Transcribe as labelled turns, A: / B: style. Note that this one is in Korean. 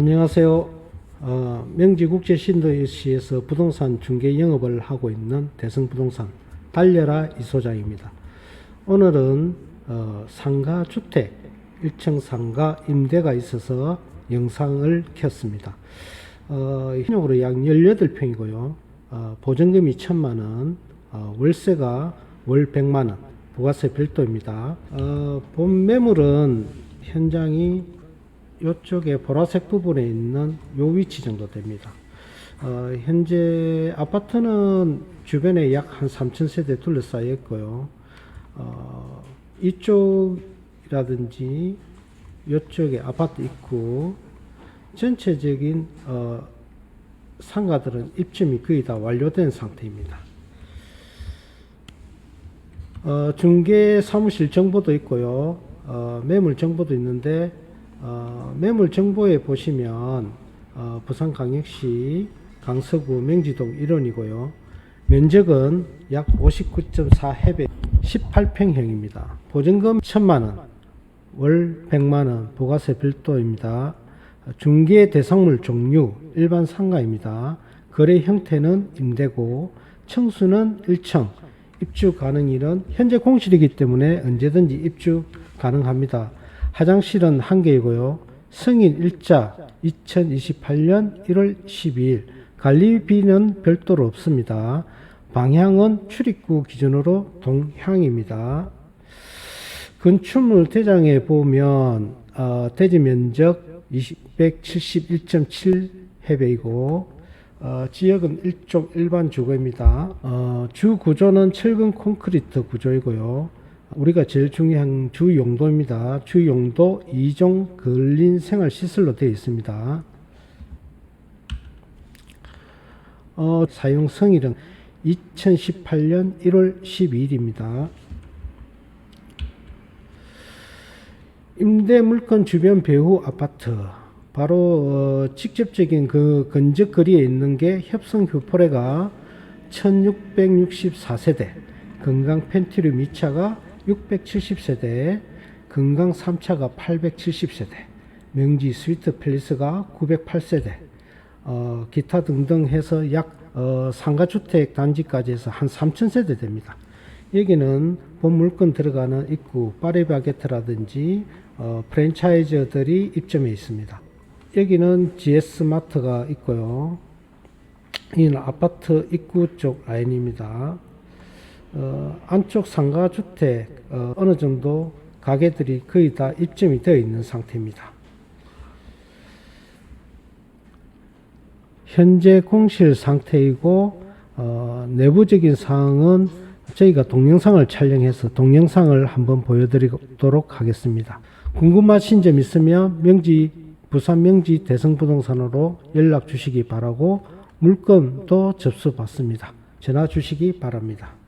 A: 안녕하세요. 어, 명지국제 신도시에서 부동산 중개 영업을 하고 있는 대성부동산 달려라 이 소장입니다. 오늘은 어, 상가 주택 1층 상가 임대가 있어서 영상을 켰습니다. 어, 현역으로 약 18평이고요. 어, 보증금이 1천만 원, 어, 월세가 월 100만 원, 부가세 별도입니다. 어, 본 매물은 현장이 이쪽에 보라색 부분에 있는 요 위치 정도 됩니다. 어, 현재 아파트는 주변에 약 한 3천 세대 둘러싸여 있고요. 어, 이쪽이라든지 이쪽에 아파트 있고 전체적인 어, 상가들은 입점이 거의 다 완료된 상태입니다. 어, 중개 사무실 정보도 있고요. 어, 매물 정보도 있는데 어, 매물 정보에 보시면 어, 부산광역시 강서구 명지동 1원이고요. 면적은 약 59.4 해배 18평형입니다. 보증금 1천만 원, 월 100만 원, 부가세 별도입니다. 중개 대상물 종류 일반 상가입니다. 거래 형태는 임대고 청수는 1층, 입주 가능일은 현재 공실이기 때문에 언제든지 입주 가능합니다. 화장실은 한 개이고요. 승인 일자 2028년 1월 12일 관리비는 별도로 없습니다. 방향은 출입구 기준으로 동향입니다. 건축물 대장에 보면 어, 대지 면적 171.7 해배이고 어, 지역은 일종 일반 주거입니다. 어, 주 구조는 철근 콘크리트 구조이고요. 우리가 제일 중요한 주 용도입니다. 주 용도 2종 근린 생활 시설로 되어 있습니다. 어, 사용 성일은 2018년 1월 12일입니다. 임대 물건 주변 배후 아파트 바로 어, 직접적인 그 근적 거리에 있는 게 협성 휴포레가 1664세대 건강 펜트리 2차가 670세대 건강 3차가 870세대 명지 스위트 팰리스가 908세대 어, 기타 등등 해서 약 어, 상가주택 단지까지 해서 한 3,000세대 됩니다. 여기는 본 물건 들어가는 입구 파리바게트라든지 어, 프랜차이즈들이 입점해 있습니다. 여기는 GS 마트가 있고요. 이는 아파트 입구 쪽 라인입니다. 어, 안쪽 상가 주택 어, 어느 정도 가게들이 거의 다 입점이 되어 있는 상태입니다. 현재 공실 상태이고 어, 내부적인 사항은 저희가 동영상을 촬영해서 동영상을 한번 보여드리도록 하겠습니다. 궁금하신 점 있으면 명지 부산 명지 대성부동산으로 연락 주시기 바라고 물건도 접수 받습니다. 전화 주시기 바랍니다.